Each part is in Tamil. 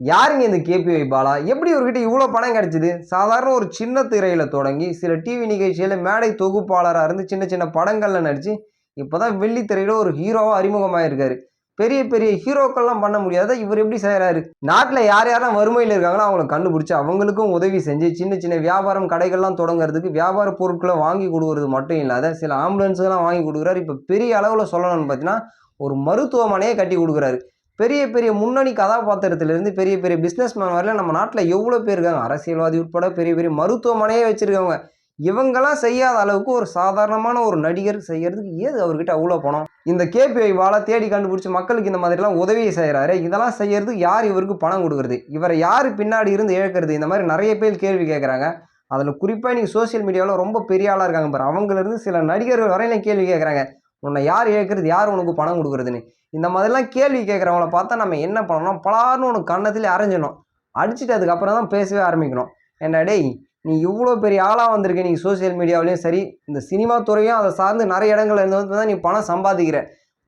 யாருங்க இந்த கேபிஒய் பாலா? எப்படி இவர்கிட்ட இவ்வளோ பணம் கிடைச்சிது? சாதாரண ஒரு சின்ன திரையில் தொடங்கி சில டிவி நிகழ்ச்சியில் மேடை தொகுப்பாளராக இருந்து சின்ன சின்ன படங்களில் நடித்து இப்போ தான் வெள்ளித்திரையில் ஒரு ஹீரோவாக அறிமுகமாயிருக்காரு. பெரிய பெரிய ஹீரோக்கள்லாம் பண்ண முடியாத? இவர் எப்படி செய்கிறாரு நாட்டில் யார் யாரெல்லாம் வறுமையில் இருக்காங்களோ அவங்கள கண்டுபிடிச்சி அவங்களுக்கும் உதவி செஞ்சு சின்ன சின்ன வியாபாரம் கடைகள்லாம் தொடங்குறதுக்கு வியாபார பொருட்களை வாங்கி கொடுக்கறது மட்டும் இல்லாத சில ஆம்புலன்ஸுகள்லாம் வாங்கி கொடுக்குறாரு. இப்போ பெரிய அளவில் சொல்லணும்னு பார்த்தீங்கன்னா ஒரு மருத்துவமனையே கட்டி கொடுக்குறாரு. பெரிய பெரிய முன்னணி கதாபாத்திரத்திலிருந்து பெரிய பெரிய பிஸ்னஸ்மேன் வரையில நம்ம நாட்டில் எவ்வளோ பேர் இருக்காங்க? அரசியல்வாதி உட்பட பெரிய பெரிய மருத்துவமனையே வச்சுருக்கவங்க. இவங்கெல்லாம் செய்யாத அளவுக்கு ஒரு சாதாரணமான ஒரு நடிகர் செய்கிறதுக்கு ஏது அவர்கிட்ட அவ்வளோ பணம்? இந்த கேபிஐ வாழை தேடி கண்டுபிடிச்சி மக்களுக்கு இந்த மாதிரிலாம் உதவியை செய்கிறாரு இதெல்லாம் செய்யறதுக்கு யார் இவருக்கு பணம் கொடுக்குறது? இவரை யார் பின்னாடி இருந்து இழக்கிறது? இந்த மாதிரி நிறைய பேர் கேள்வி கேட்குறாங்க அதில் குறிப்பாக நீங்கள் சோஷியல் மீடியாவில் ரொம்ப பெரிய ஆளாக இருக்காங்க பாரு. அவங்களிருந்து சில நடிகர்கள் வரையிலும் கேள்வி கேட்குறாங்க உன்னை யார் கேட்குறது யார் உனக்கு பணம் கொடுக்குறதுன்னு? இந்த மாதிரிலாம் கேள்வி கேட்குறவங்கள பார்த்தா நம்ம என்ன பண்ணணும்? பலார்னு உனக்கு கண்ணத்தில் அரைஞ்சிடணும். அடிச்சுட்டு அதுக்கப்புறம் தான் பேசவே ஆரம்பிக்கணும். ஏன்டா டேய் நீ இவ்வளோ பெரிய ஆளாக வந்திருக்க நீ சோஷியல் மீடியாவிலையும் சரி இந்த சினிமா துறையும் அதை சார்ந்து நிறைய இடங்கள்ல இருந்து வந்து தான் நீ பணம் சம்பாதிக்கிற.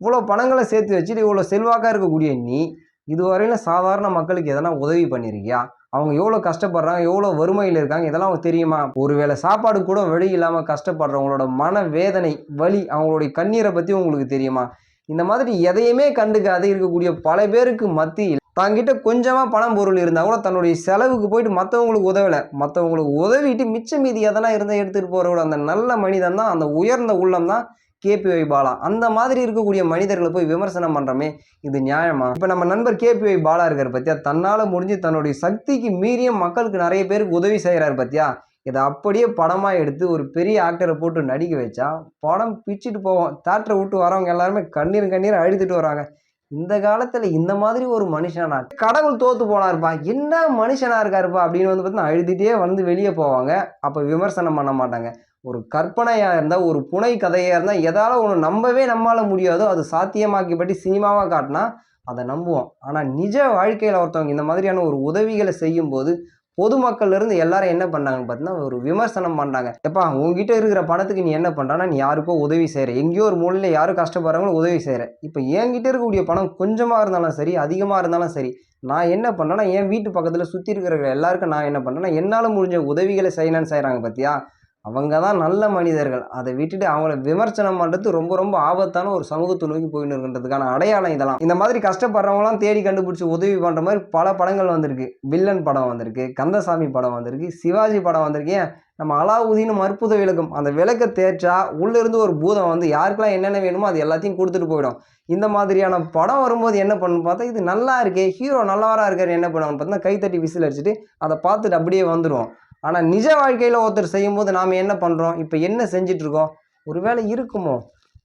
இவ்வளோ பணங்களை சேர்த்து வச்சுட்டு இவ்வளோ செல்வாக்காக இருக்கக்கூடிய நீ இதுவரையிலும் சாதாரண மக்களுக்கு எதனா உதவி பண்ணியிருக்கியா அவங்க எவ்வளோ கஷ்டப்படுறாங்க எவ்வளோ வறுமையில் இருக்காங்க இதெல்லாம் அவங்க தெரியுமா? ஒருவேளை சாப்பாடு கூட வழி இல்லாமல் கஷ்டப்படுறவங்களோட மன வேதனை வலி அவங்களுடைய கண்ணீரை பற்றி உங்களுக்கு தெரியுமா? இந்த மாதிரி எதையுமே கண்டுக்காது இருக்கக்கூடிய பல பேருக்கு மத்தியில் தங்கிட்ட கொஞ்சமாக பணம் பொருள் இருந்தால் கூட தன்னுடைய செலவுக்கு போயிட்டு மற்றவங்களுக்கு உதவலை. மற்றவங்களுக்கு உதவிட்டு மிச்ச மீதி எதனா இருந்தால் எடுத்துகிட்டு போகிறவோட அந்த நல்ல மனிதன் தான் அந்த உயர்ந்த உள்ளம் தான் கேபிஒய் பாலா. அந்த மாதிரி இருக்கக்கூடிய மனிதர்களை போய் விமர்சனம் பண்ணுறமே இது நியாயமா? இப்போ நம்ம நண்பர் கேபிஒய் பாலா இருக்கார் பத்தியா? தன்னால் முடிஞ்சு தன்னுடைய சக்திக்கு மீறியும் மக்களுக்கு நிறைய பேருக்கு உதவி செய்கிறாரு பத்தியா? இதை அப்படியே படமாக எடுத்து ஒரு பெரிய ஆக்டரை போட்டு நடிக்க வச்சா படம் பிச்சுட்டு போவோம். தேட்டரை விட்டு வரவங்க எல்லாருமே கண்ணீர் கண்ணீர் அழுதுட்டு வராங்க. இந்த காலத்தில் இந்த மாதிரி ஒரு மனுஷனா கடவுள் தோத்து போனாருப்பா. என்ன மனுஷனா இருக்காருப்பா அப்படின்னு வந்து பார்த்தீங்கன்னா அழுதுகிட்டே வந்து வெளியே போவாங்க. அப்போ விமர்சனம் பண்ண மாட்டாங்க. ஒரு கற்பனையாக இருந்தால் ஒரு புனை கதையாக இருந்தால் எதால் ஒன்று நம்பவே நம்மளால் முடியாதோ அது சாத்தியமாக்கிப்பட்டு சினிமாவாக காட்டினா அதை நம்புவோம். ஆனால் நிஜ வாழ்க்கையில் ஒருத்தவங்க இந்த மாதிரியான ஒரு உதவிகளை செய்யும்போது பொதுமக்கள்லேருந்து எல்லாரும் என்ன பண்ணாங்கன்னு பார்த்தீங்கன்னா ஒரு விமர்சனம் பண்ணுறாங்க எப்பா உங்ககிட்ட இருக்கிற பணத்துக்கு நீ என்ன பண்ணுறான்னா நீ யாருக்கோ உதவி செய்கிற எங்கேயோ ஒரு மூலையில் யாரும் கஷ்டப்படுறாங்களோ உதவி செய்கிற இப்போ என்கிட்ட இருக்கக்கூடிய பணம் கொஞ்சமாக இருந்தாலும் சரி அதிகமாக இருந்தாலும் சரி நான் என்ன பண்ணுறேன்னா என் வீட்டு பக்கத்தில் சுற்றி இருக்கிற எல்லாருக்கும் நான் என்ன பண்ணுறேன்னா என்னால் முடிஞ்ச உதவிகளை செய்யணும்னு செய்கிறாங்க பார்த்தியா அவங்க தான் நல்ல மனிதர்கள். அதை விட்டுட்டு அவங்கள விமர்சனம் பண்ணுறது ரொம்ப ரொம்ப ஆபத்தான ஒரு சமூகத்தை நோக்கி போயின்னு இருக்கின்றதுக்கான அடையாளம் இதெல்லாம். இந்த மாதிரி கஷ்டப்படுறவங்களாம் தேடி கண்டுபிடிச்சி உதவி பண்ணுற மாதிரி பல படங்கள் வந்திருக்கு. வில்லன் படம் வந்திருக்கு கந்தசாமி படம் வந்திருக்கு சிவாஜி படம் வந்திருக்கேன் நம்ம அலாவுதீன் அற்புத விளக்கம். அந்த விளக்க தேய்ச்சா உள்ளேருந்து ஒரு பூதம் வந்து யாருக்கெல்லாம் என்னென்ன வேணுமோ அது எல்லாத்தையும் கொடுத்துட்டு போயிடும். இந்த மாதிரியான படம் வரும்போது என்ன பண்ணு பார்த்தா இது நல்லா இருக்கே ஹீரோ நல்லவராக இருக்காரு என்ன பண்ணுவாங்கன்னு பார்த்தீங்கன்னா கைத்தட்டி விசில் அடிச்சுட்டு அதை பார்த்துட்டு அப்படியே வந்துடுவோம் ஆனால் நிஜ வாழ்க்கையில் ஒருத்தர் செய்யும்போது நாம் என்ன பண்ணுறோம் இப்போ என்ன செஞ்சிட்ருக்கோம் ஒருவேளை இருக்குமோ?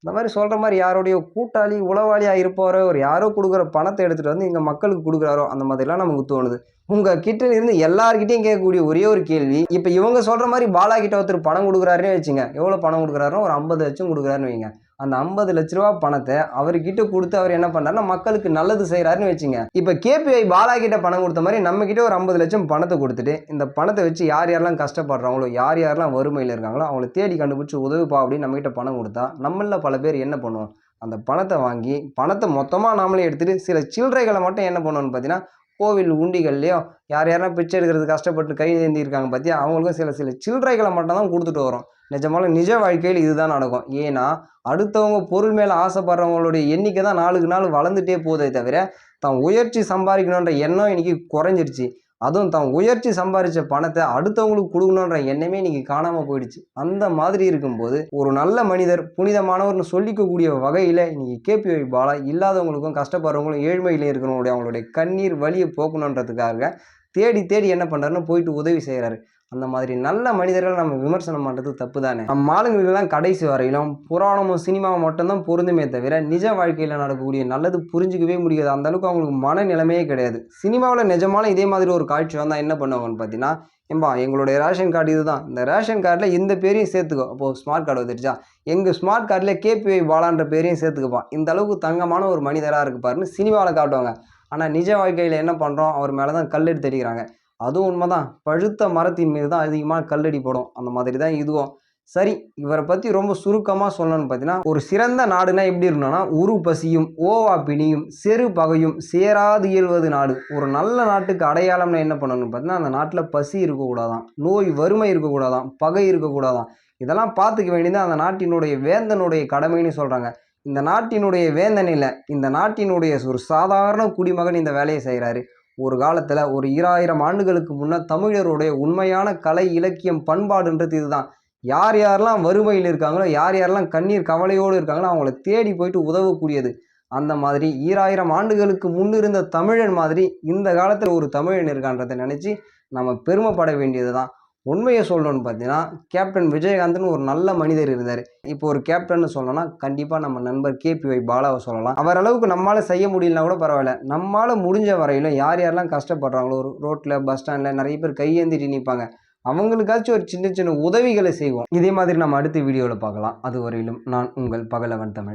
இந்த மாதிரி சொல்கிற மாதிரி யாருடைய கூட்டாளி உளவாளியாக இருப்பாரோ ஒரு யாரோ கொடுக்குற பணத்தை எடுத்துகிட்டு வந்து இங்கே மக்களுக்கு கொடுக்குறாரோ அந்த மாதிரிலாம் நமக்கு தோணுது. உங்கள் கிட்ட இருந்து எல்லார்கிட்டையும் கேட்கக்கூடிய ஒரே ஒரு கேள்வி இப்போ இவங்க சொல்கிற மாதிரி பாலா கிட்ட ஒருத்தர் பணம் கொடுக்குறாருன்னு வச்சுங்க. எவ்வளோ பணம் கொடுக்குறாரோ ஒரு ஐம்பது லட்சம் கொடுக்குறாருன்னு வைங்க. அந்த ஐம்பது லட்ச ரூபா பணத்தை அவர்கிட்ட கொடுத்து அவர் என்ன பண்ணுறாருன்னா மக்களுக்கு நல்லது செய்கிறாருன்னு வச்சுங்க. இப்போ கேபிஐ பாலா கிட்ட பணம் கொடுத்த மாதிரி நம்ம கிட்ட ஒரு ஐம்பது லட்சம் பணத்தை கொடுத்துட்டு இந்த பணத்தை வச்சு யார் யாரெல்லாம் கஷ்டப்படுறாங்களோ யார் யாரெல்லாம் வறுமையில் இருக்காங்களோ அவங்கள தேடி கண்டுபிடிச்சி உதவுப்பா அப்படின்னு நம்மகிட்ட பணம் கொடுத்தா நம்மள பல பேர் என்ன பண்ணுவோம்? அந்த பணத்தை வாங்கி பணத்தை மொத்தமாக நாமளே எடுத்துகிட்டு சில சில்லறைகளை மட்டும் என்ன பண்ணுவோம்னு பார்த்தீங்கன்னா கோவில் உண்டிகள்லையோ யார் யாரெல்லாம் பிச்சை எடுக்கிறது கஷ்டப்பட்டு கை ஏந்தி இருக்காங்க பார்த்தியா அவங்களுக்கும் சில சில சில்லறைகளை மட்டும் தான் கொடுத்துட்டு வரோம். நிஜமான நிஜ வாழ்க்கையில் இதுதான் நடக்கும். ஏன்னா அடுத்தவங்க பொருள் மேலே ஆசைப்படுறவங்களுடைய எண்ணிக்கை தான் நாளுக்கு நாள் வளர்ந்துட்டே போதே தவிர தான் உயர்ச்சி சம்பாதிக்கணுன்ற எண்ணம் இன்னைக்கு குறைஞ்சிருச்சு. அதுவும் தான் உயர்ச்சி சம்பாதிச்ச பணத்தை அடுத்தவங்களுக்கு கொடுக்கணுன்ற எண்ணமே இன்னைக்கு காணாமல் போயிடுச்சு. அந்த மாதிரி இருக்கும்போது ஒரு நல்ல மனிதர் புனிதமானவர்னு சொல்லிக்கக்கூடிய வகையில் இன்னைக்கு கேபி பாலா இல்லாதவங்களுக்கும் கஷ்டப்படுறவங்களும் ஏழ்மையில் இருக்கிறவங்களுடைய அவங்களுடைய கண்ணீர் வழியை போக்கணுன்றதுக்காக தேடி தேடி என்ன பண்ணுறாருன்னு போயிட்டு உதவி செய்கிறாரு அந்த மாதிரி நல்ல மனிதர்கள் நம்ம விமர்சனம் பண்ணுறது தப்பு தானே நம்ம ஆளுங்களுக்கெல்லாம் கடைசி வரையிலும் புராணமும் சினிமாவும் மட்டும்தான் பொருந்துமே தவிர நிஜ வாழ்க்கையில் நடக்கக்கூடிய நல்லது புரிஞ்சிக்கவே முடியாது. அந்த அளவுக்கு அவங்களுக்கு மனநிலைமையே கிடையாது. சினிமாவில் நிஜமான இதே மாதிரி ஒரு காட்சி வந்தால் என்ன பண்ணுவாங்கன்னு பார்த்தீங்கன்னா ஏம்பா எங்களுடைய ரேஷன் கார்டு இதுதான். இந்த ரேஷன் கார்டில் இந்த பேரையும் சேர்த்துக்கோ. அப்போது ஸ்மார்ட் கார்டு வந்துருச்சா? எங்கள் ஸ்மார்ட் கார்டில் கேபிஐ பாலான்ற பேரையும் சேர்த்துக்கப்பா. இந்த அளவுக்கு தங்கமான ஒரு மனிதராக இருக்கு பாருன்னு சினிமாவில் காட்டுவாங்க. ஆனால் நிஜ வாழ்க்கையில் என்ன பண்ணுறோம் அவர் மேலே தான் கல் எடுத்து அடிக்கிறாங்க. அதுவும் உண்மைதான். பழுத்த மரத்தின் மீது தான் அதிகமாக கல்லடி படும். அந்த மாதிரி தான் இதுவும். சரி இவரை பற்றி ரொம்ப சுருக்கமாக சொல்லணும்னு பார்த்தீங்கன்னா ஒரு சிறந்த நாடுனா எப்படி இருக்கணும்னா உரு பசியும் ஓவா பிணியும் செரு பகையும் சேராது இயல்வது நாடு. ஒரு நல்ல நாட்டுக்கு அடையாளம்னா என்ன பண்ணணும்னு பார்த்தீங்கன்னா அந்த நாட்டில் பசி இருக்கக்கூடாதான். நோய் வறுமை இருக்கக்கூடாதான். பகை இருக்கக்கூடாதான். இதெல்லாம் பார்த்துக்க வேண்டியது அந்த நாட்டினுடைய வேந்தனுடைய கடமைன்னு சொல்கிறாங்க இந்த நாட்டினுடைய வேந்தன் இல்லை. இந்த நாட்டினுடைய ஒரு சாதாரண குடிமகன் இந்த வேலையை செய்கிறாரு ஒரு காலத்தில் ஒரு ஈராயிரம் ஆண்டுகளுக்கு முன்னே தமிழருடைய உண்மையான கலை இலக்கியம் பண்பாடுன்றது இதுதான். யார் யாரெல்லாம் வறுமையில் இருக்காங்களோ யார் யாரெல்லாம் கண்ணீர் கவலையோடு இருக்காங்களோ அவங்கள தேடி போயிட்டு உதவக்கூடியது. அந்த மாதிரி ஈராயிரம் ஆண்டுகளுக்கு முன்னிருந்த தமிழன் மாதிரி இந்த காலத்தில் ஒரு தமிழன் இருக்கான்றதை நினச்சி நம்ம பெருமைப்பட வேண்டியது தான் உண்மையை சொல்லணும்னு பார்த்தீங்கன்னா கேப்டன் விஜயகாந்த்னு ஒரு நல்ல மனிதர் இருந்தார். இப்போ ஒரு கேப்டன் சொல்லணும்னா கண்டிப்பாக நம்ம நண்பர் கேபிஒய் பாலாவை சொல்லலாம். அவர் அளவுக்கு நம்மளால் செய்ய முடியலனா கூட பரவாயில்ல. நம்மளால் முடிஞ்ச வரையிலும் யார் யாரெல்லாம் கஷ்டப்படுறாங்களோ ஒரு ரோட்டில் பஸ் ஸ்டாண்டில் நிறைய பேர் கையேந்திட்டு நிற்பாங்க அவங்களுக்காச்சும் ஒரு சின்ன சின்ன உதவிகளை செய்வோம். இதே மாதிரி நம்ம அடுத்த வீடியோவில் பார்க்கலாம். அது வரையிலும் நான் உங்கள் பகலவன் தமிழ்.